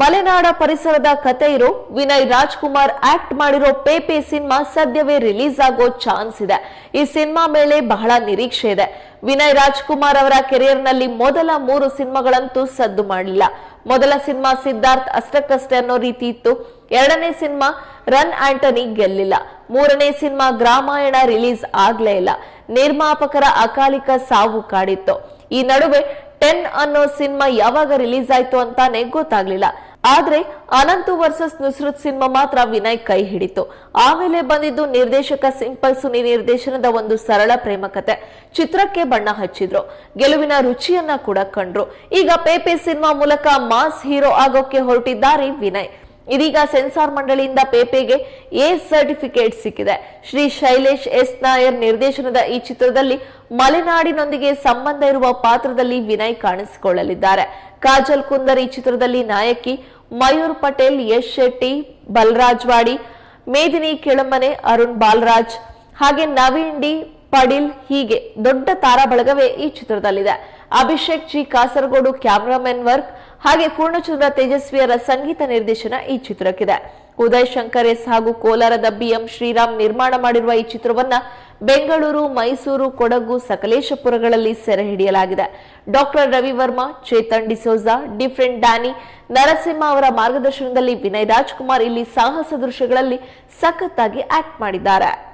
ಮಲೆನಾಡ ಪರಿಸರದ ಕತೆ ಇರೋ, ವಿನಯ್ ರಾಜ್ಕುಮಾರ್ ಆಕ್ಟ್ ಮಾಡಿರೋ ಪೇಪೆ ಸಿನಿಮಾ ಸದ್ಯವೇ ರಿಲೀಸ್ ಆಗೋ ಚಾನ್ಸ್ ಇದೆ. ಈ ಸಿನಿಮಾ ಮೇಲೆ ಬಹಳ ನಿರೀಕ್ಷೆ ಇದೆ. ವಿನಯ್ ರಾಜ್ಕುಮಾರ್ ಅವರ ಕೆರಿಯರ್ನಲ್ಲಿ ಮೊದಲ ಮೂರು ಸಿನಿಮಾಗಳಂತೂ ಸದ್ದು ಮಾಡಲಿಲ್ಲ. ಮೊದಲ ಸಿನಿಮಾ ಸಿದ್ಧಾರ್ಥ್ ಅಷ್ಟಕ್ಕಷ್ಟೇ ಅನ್ನೋ ರೀತಿ ಇತ್ತು. ಎರಡನೇ ಸಿನಿಮಾ ರನ್ ಆಂಟನಿ ಗೆಲ್ಲಿಲ್ಲ. ಮೂರನೇ ಸಿನಿಮಾ ಗ್ರಾಮಾಯಣ ರಿಲೀಸ್ ಆಗ್ಲೇ ಇಲ್ಲ. ನಿರ್ಮಾಪಕರ ಅಕಾಲಿಕ ಸಾವು ಕಾಡಿತ್ತು. ಈ ನಡುವೆ ಟೆನ್ ಅನ್ನೋ ಸಿನಿಮಾ ಯಾವಾಗ ರಿಲೀಸ್ ಆಯ್ತು ಅಂತಾನೆ ಗೊತ್ತಾಗ್ಲಿಲ್ಲ. ಆದ್ರೆ ಅನಂತು ವರ್ಸಸ್ ನುಸ್ರತ್ ಸಿನಿಮಾ ಮಾತ್ರ ವಿನಯ್ ಕೈ ಹಿಡಿತು. ಆಮೇಲೆ ಬಂದಿದ್ದು ನಿರ್ದೇಶಕ ಸಿಂಪಲ್ ಸುನಿ ನಿರ್ದೇಶನದ ಒಂದು ಸರಳ ಪ್ರೇಮ ಕತೆ. ಚಿತ್ರಕ್ಕೆ ಬಣ್ಣ ಹಚ್ಚಿದ್ರು. ಗೆಲುವಿನ ರುಚಿಯನ್ನ ಕೂಡ ಕಂಡ್ರು. ಈಗ ಪೇಪೆ ಸಿನಿಮಾ ಮೂಲಕ ಮಾಸ್ ಹೀರೋ ಆಗೋಕೆ ಹೊರಟಿದ್ದಾರೆ ವಿನಯ್. ಇದೀಗ ಸೆನ್ಸಾರ್ ಮಂಡಳಿಯಿಂದ ಪೇಪೆಗೆ ಎ ಸರ್ಟಿಫಿಕೇಟ್ ಸಿಕ್ಕಿದೆ. ಶ್ರೀ ಶೈಲೇಶ್ ಎಸ್ ನಾಯರ್ ನಿರ್ದೇಶನದ ಈ ಚಿತ್ರದಲ್ಲಿ ಮಲೆನಾಡಿನೊಂದಿಗೆ ಸಂಬಂಧ ಇರುವ ಪಾತ್ರದಲ್ಲಿ ವಿನಯ್ ಕಾಣಿಸಿಕೊಳ್ಳಲಿದ್ದಾರೆ. ಕಾಜಲ್ ಕುಂದರ್ ಈ ಚಿತ್ರದಲ್ಲಿ ನಾಯಕಿ ಮಯೂರ್ ಪಟೇಲ್, ಯಶ್ ಶೆಟ್ಟಿ, ಬಲರಾಜ್ ವಾಡಿ, ಮೇದಿನಿ ಕೆಳಮನೆ, ಅರುಣ್ ಬಾಲರಾಜ್, ಹಾಗೆ ನವೀನ್ ಡಿ ಪಡಿಲ್ ಹೀಗೆ ದೊಡ್ಡ ತಾರಾ ಬಳಗವೇ ಈ ಚಿತ್ರದಲ್ಲಿದೆ. Abhishek G Kasaragod cameraman work ಹಾಗೆ ಪೂರ್ಣಚಂದ್ರ ತೇಜಸ್ವಿಯರ ಸಂಗೀತ ನಿರ್ದೇಶನ ಈ ಚಿತ್ರಕ್ಕಿದೆ. ಉದಯ್ ಶಂಕರ್ ಎಸ್ ಹಾಗೂ ಕೋಲಾರದ ಬಿಎಂ ಶ್ರೀರಾಮ್ ನಿರ್ಮಾಣ ಮಾಡಿರುವ ಈ ಚಿತ್ರವನ್ನ ಬೆಂಗಳೂರು, ಮೈಸೂರು, ಕೊಡಗು, ಸಕಲೇಶಪುರಗಳಲ್ಲಿ ಸೆರೆ ಹಿಡಿಯಲಾಗಿದೆ. Doctor Ravivarma Chetan D'Souza, different Danny, Narasimha ಅವರ ಮಾರ್ಗದರ್ಶನದಲ್ಲಿ ವಿನಯ್ ರಾಜ್ಕುಮಾರ್ ಇಲ್ಲಿ ಸಾಹಸ ದೃಶ್ಯಗಳಲ್ಲಿ ಸಖತ್ತಾಗಿ ಆಕ್ಟ್ ಮಾಡಿದ್ದಾರೆ.